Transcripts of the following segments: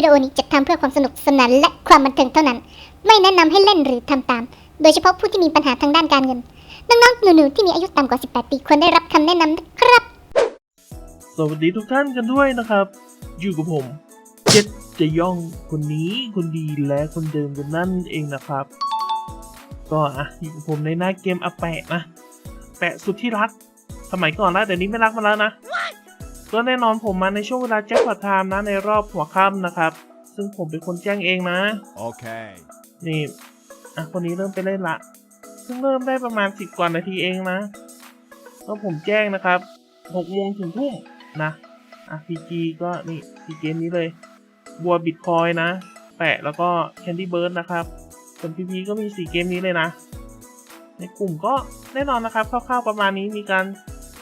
วิดีโอนี้จัดทำเพื่อความสนุกสนานและความบันเทิงเท่านั้น ไม่แนะนำให้เล่นหรือทำตาม โดยเฉพาะผู้ที่มีปัญหาทางด้านการเงิน น้องๆ หนูๆ ที่มีอายุต่ำกว่า 18 ปีควรได้รับคำแนะนำนะครับ สวัสดีทุกท่านกันด้วยนะครับ อยู่กับผมเจ็ดจะย่องคนนี้คนดีและคนเดิมกันนั่นเองนะครับ ก็อะอยู่กับผมในหน้าเกมอาแปะนะแปะสุดที่รัก สมัยก่อนนะแต่นี้ไม่รักมาแล้วนะ ก็แน่นอนผมมาในช่วงเวลาแจ็คพอตไทม์นะในรอบหัวค่ำนะครับ ซึ่งผมเป็นคนแจ้งเองนะ Okay. นี่อะคนนี้เริ่มไปเล่นละเพิ่งเริ่มได้ประมาณสิบกว่านาทีเองนะก็ผมแจ้งนะครับหกโมงถึงทุ่มนะอะ PG ก็นี่ PG เกมนี้เลย บัวบิตคอยนะ แปะแล้วก็ Candy Bird นะครับ ส่วน PP ก็มีสี่เกมนี้เลยนะ ในกลุ่มก็แน่นอนนะครับคร่าวๆประมาณนี้มีการ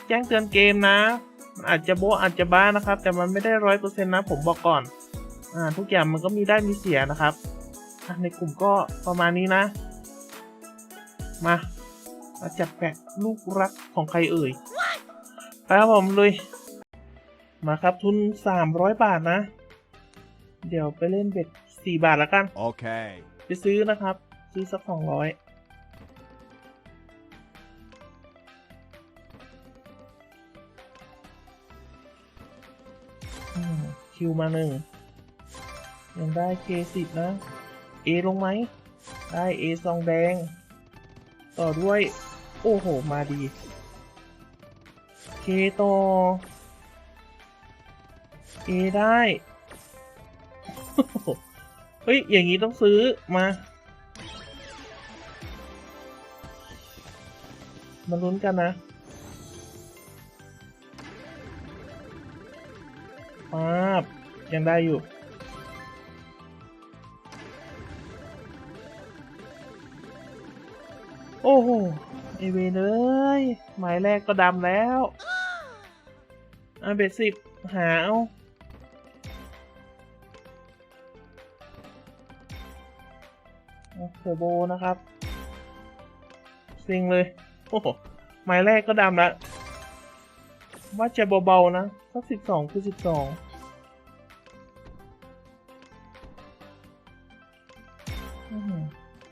แจ้งเตือนเกมนะมัน อาจจะโบะอาจจะบ้านะครับ แต่มันไม่ได้ร้อยเปอร์เซ็นต์นะผมบอกก่อนอ่าทุกอย่างมันก็มีได้มีเสียนะครับอะในกลุ่มก็ประมาณนี้นะ มามาจัดแปะลูกรักของใครเอ่ยไปครับผมเลยมาครับทุน 300 บาทนะ เดี๋ยวไปเล่นเบ็ด4บาทแล้วกัน Okay. ไปซื้อนะครับ ซื้อสัก200 คิวมาหนึ่งยังได้ K10 นะ A ลงไหม ได้ A ซองแดง ต่อด้วย โอ้โห มาดี K ต่อ A ได้ เฮ้ย อย่างนี้ต้องซื้อมา มาลุ้นกันนะป๊าบ ยังได้อยู่ โอ้โหไอเวนเอ้ยหมายแรกก็ดำแล้วอะเบ็ดสิบหาเอาเทอร์โบนะครับซิงเลยโอ้โหหมายแรกก็ดำแล้วว่าจะเบาๆนะสักสิบสองคือสิบสอง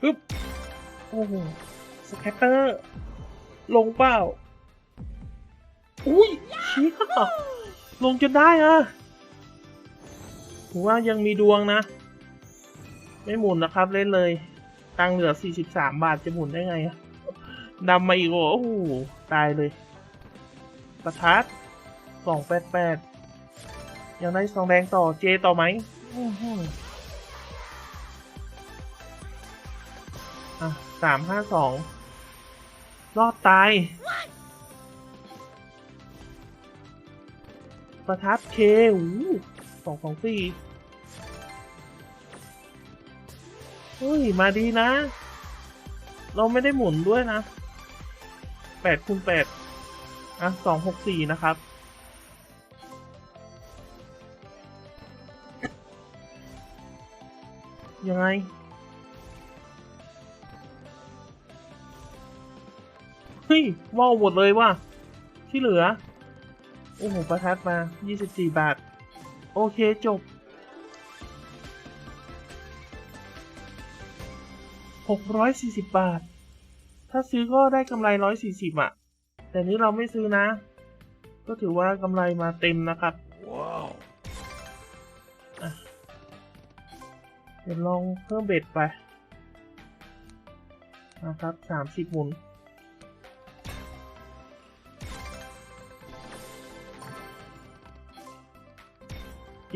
ปึ๊บโอ้โหสแคตเตอร์ ลงเปล่า อุ้ยเชี่ยลงจนได้อะถือว่ายังมีดวงนะ ไม่หมุนนะครับเล่นเลย ตังค์เหลือ 43 บาทจะหมุนได้ไงอะดำมาอีกโอ้โหตายเลย ประทัด288ยังได้ซองแดงต่อเจต่อไหมอื้อหื สามห้าสองรอดตาย ประทัดเคหูสองสองสี่เฮ้ย มาดีนะ เราไม่ได้หมุนด้วยนะแปดคูณแปดอะสองหกสี่นะครับยังไง เฮ้ยว่าวหมดเลยว่ะ ที่เหลือ โอ้โห ประทัดมา 24 บาท โอเคจบ 640 บาท ถ้าซื้อก็ได้กำไร 140อะ แต่นี้เราไม่ซื้อนะ ก็ถือว่ากำไรมาเต็มนะครับ Wow. เดี๋ยวลองเพิ่มเบ็ดไปนะครับ 30 หมุน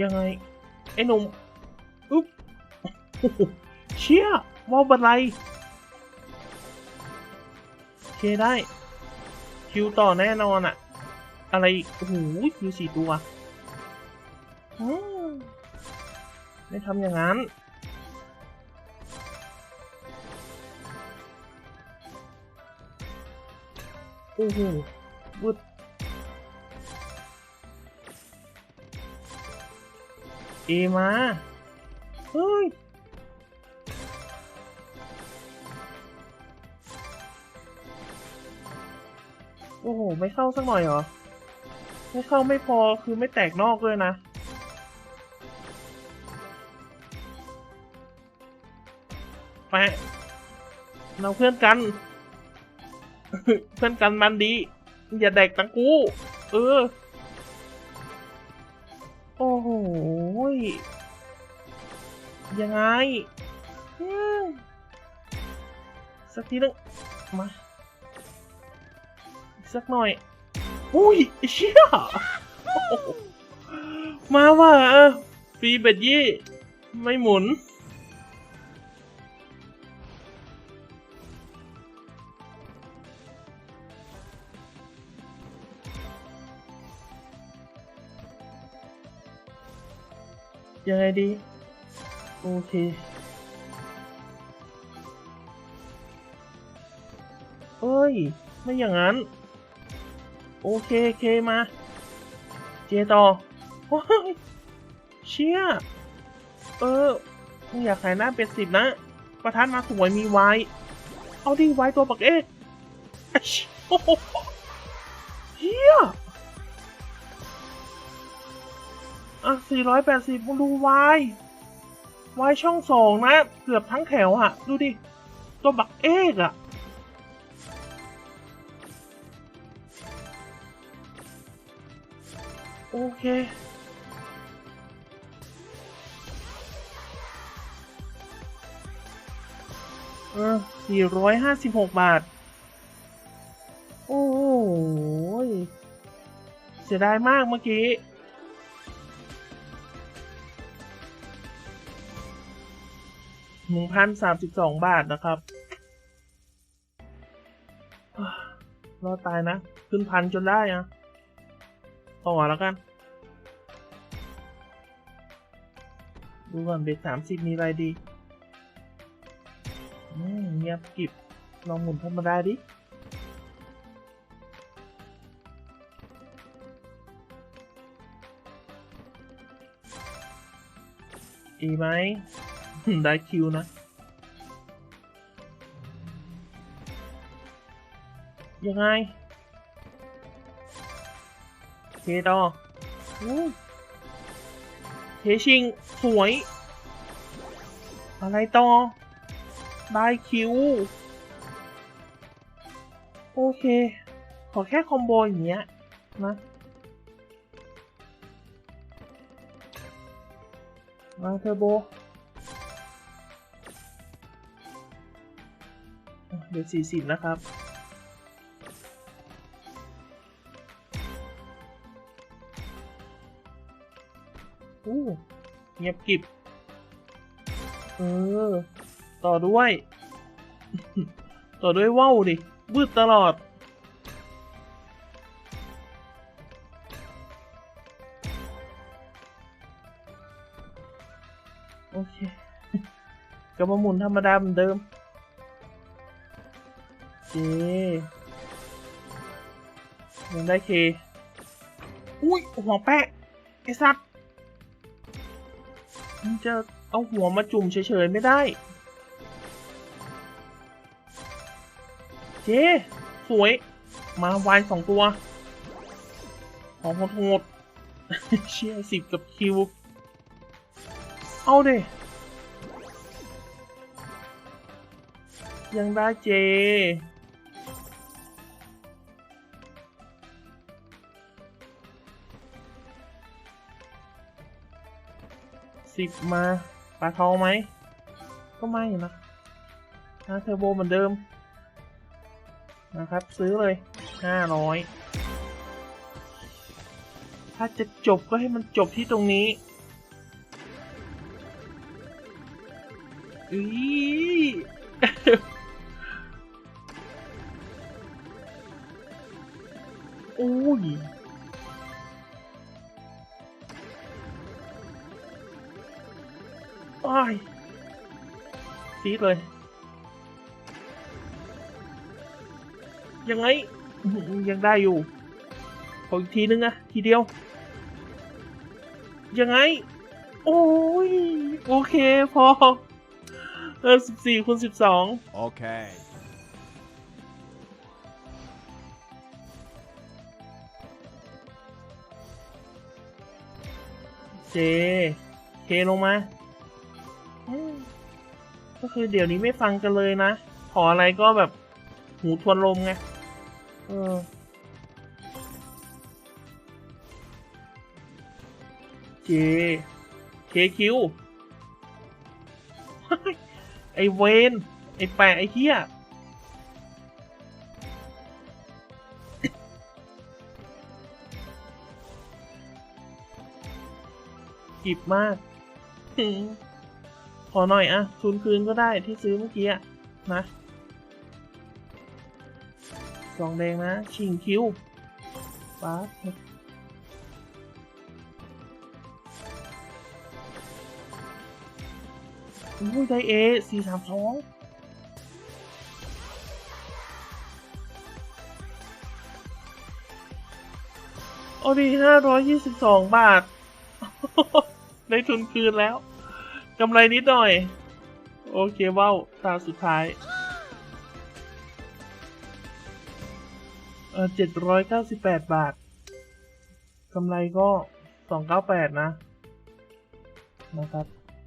ยังไง ไอ้หนุ่มอุ๊บเชี่ยมอบบันไลโอเคได้ คิวต่อแน่นอนอะอะไรโอ้โหคิวสี่ตัวไม่ทำอย่างนั้นโอ้โหวึด จีมาเฮ้ยโอ้โห ไม่เข้าสักหน่อยเหรอ ไม่เข้าไม่พอคือไม่แตกนอกเลยนะ ไปเราเพื่อนกัน เพื่อนกันมันดี อย่าแดกตังกู เออ โอ้โห ยังไงสักทีนึงมา สักหน่อย อุ้ยเชี่ยมาว่ะฟรีเบ็ดยี่ ไม่หมุน ยังไงดี โอเคเอ้ย ไม่อย่างนั้น โอเคโอเคมา เจต่อว้ยเชี่ย เออมึงอยากขายหน้าเป็ดสิบนะ ประธานมาสวยมีไว้ เอาดิไว้ตัวปักเอ๊ะไอ้เชี่ยโอ้โหเฮีย อะสี่ร้อยแปดสิบดูไว้ไว้ช่องสองนะ เกือบทั้งแถวอะดูดิ ตัวบักเอกอะโอเค เออสี่ร้อยห้าสิบหกบาท โอ้โหยเสียดายมากเมื่อกี้ หนึ่งพันสามสิบสองบาทนะครับรอดตายนะ ขึ้นพันจนได้อะต่อแล้วกัน ดูก่อนเบ็ดสามสิบมีอะไรดีเงียบกิบลองหมุนธรรมดาดิอีไหม ได้คิวนะ ยังไงเทต่อเทชิง สวย อะไรต่อ ได้คิว โอเค ขอแค่คอมโบอย่างเงี้ยนะมาเทอร์โบ เดี๋ยวสี่สิบนะครับ โอ้เงียบกิบ เออ ต่อด้วย ต่อด้วยว่าวดิบืดตลอดโอเคก็มาหมุนธรรมดาเหมือนเดิม เจยังได้เค อุ้ยหัวแปะไอ้สัตว์มันจะเอาหัวมาจุ่มเฉยๆไม่ได้ เจสวย มาวายสองตัว ของโหดเชี่ยสิบกับคิว เอาเดยังได้เจ สิบมาปลาทองไหม ก็ไม่นะถ้าเทอร์โบเหมือนเดิม นะครับ ซื้อเลยห้าร้อยถ้าจะจบก็ให้มันจบที่ตรงนี้อีโอ้ย ซีดเลย ยังไงอื้อหือยังได้อยู่ ขออีกทีนึงอะทีเดียว ยังไง โอ้ย โอเค พอ เออสิบสี่คูณสิบสอง Okay. เจเคลงมาอืม ก็คือเดี๋ยวนี้ไม่ฟังกันเลยนะ ขออะไรก็แบบหูทวนลมไง เออเจเคคิว ไอเวน ไอแปะ ไอเฮียกิบมาก ขอหน่อยอะทุนคืนก็ได้ที่ซื้อเมื่อกี้อะนะสองแดงนะ ชิงคิวป๊าบอุ้ยได้เอสี่สามสองเอาดีห้าร้อยยี่สิบสองบาท ได้ทุนคืนแล้ว กำไรนิดหน่อย โอเคว้าวตาสุดท้ายเออเจ็ดร้อยเก้าสิบแปดบาท กำไรก็สองเก้าแปดนะ นะครับ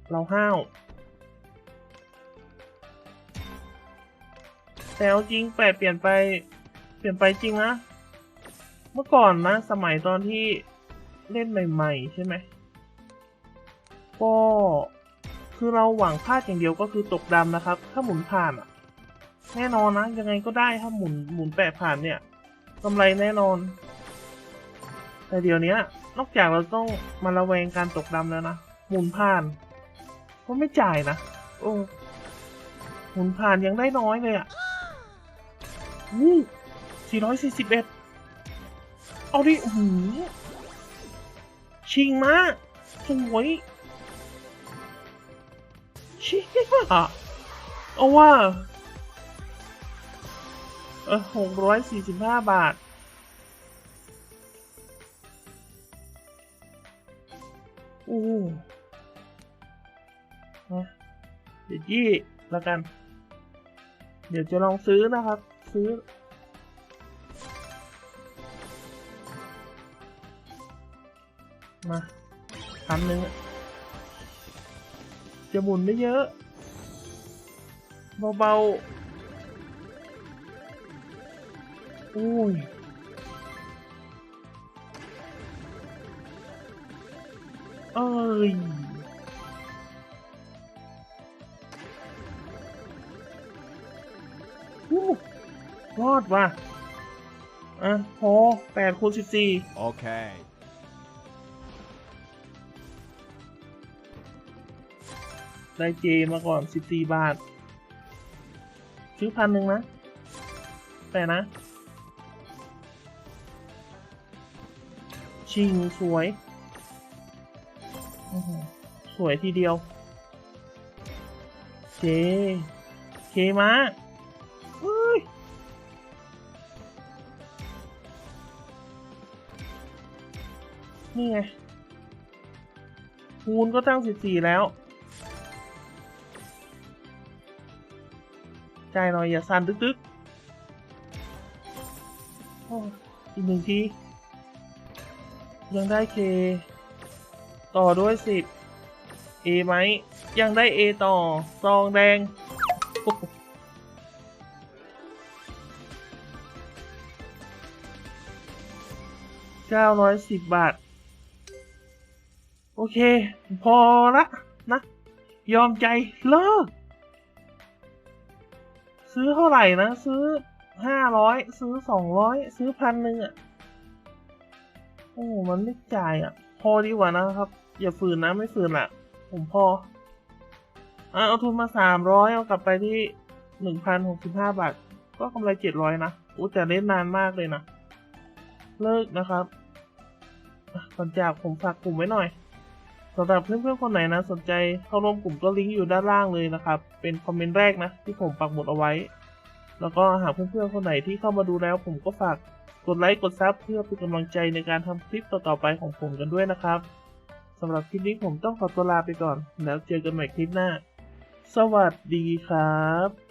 เราห้าวแต่เอาจริงแปดเปลี่ยนไป เปลี่ยนไปจริงนะ เมื่อก่อนนะ สมัยตอนที่เล่นใหม่ ๆ ใช่ไหมก็ คือเราหวังพลาดอย่างเดียวก็คือตกดำนะครับ ถ้าหมุนผ่านแน่นอนนะ ยังไงก็ได้ถ้าหมุนหมุนแปะผ่านเนี่ยกำไรแน่นอน แต่เดี๋ยวนี้นอกจากเราต้องมาระแวงการตกดำแล้วนะ หมุนผ่านก็ไม่จ่ายนะโอ้หมุนผ่านยังได้น้อยเลยอะ่ะอู้สี่ร้อยสี่สิบเอ็ดเอาดิโอ้โหชิงมากสวย เชี่ยเอาว่าเออหกร้อยสี่สิบห้าบาท อู้เดี๋ยวยี่แล้วกัน เดี๋ยวจะลองซื้อนะครับ ซื้อ มาพันหนึ่ง จะหมุนไม่เยอะ เบาๆอุ้ยเอ้ยอู้รอดว่ะอะพอแปดคูณสิบสี่ Okay. ได้เจมาก่อนสิบสี่บาท ซื้อพันหนึ่งนะ แต่นะ ชิงสวย สวยทีเดียว เจ เคมาเนี่ไงคูณก็ตั้งสิบสี่แล้ว ใจหน่อยอย่าสั่นตึกๆอีกหนึ่งทียังได้เคต่อด้วยสิบเอไหมยังได้เอต่อซองแดงเก้าร้อยสิบบาท โอเค พอละนะ ยอมใจเลิก ซื้อเท่าไหร่นะ ซื้อห้าร้อยซื้อสองร้อยซื้อพันหนึ่งอะ โอ้มันไม่จ่ายอะ พอดีกว่านะครับ อย่าฝืนนะไม่ฝืนละผมพออะเอาทุนมาสามร้อยเอากลับไปที่หนึ่งพันหกสิบห้าบาท ก็กำไรเจ็ดร้อยนะอู้แต่เล่นนานมากเลยนะ เลิกนะครับก่อนจากผมฝากกลุ่มไว้หน่อย สำหรับเพื่อนๆคนไหนนะสนใจเข้าร่วมกลุ่มก็ลิงก์อยู่ด้านล่างเลยนะครับ เป็นคอมเมนต์แรกนะ ที่ผมปักหมุดเอาไว้ แล้วก็หากเพื่อนๆคนไหนที่เข้ามาดูแล้ว ผมก็ฝากกดไลค์กดซับเพื่อเป็นกำลังใจในการทำคลิปต่อๆไปของผมกันด้วยนะครับสำหรับคลิปนี้ผมต้องขอตัวลาไปก่อน แล้วเจอกันใหม่คลิปหน้า สวัสดีครับ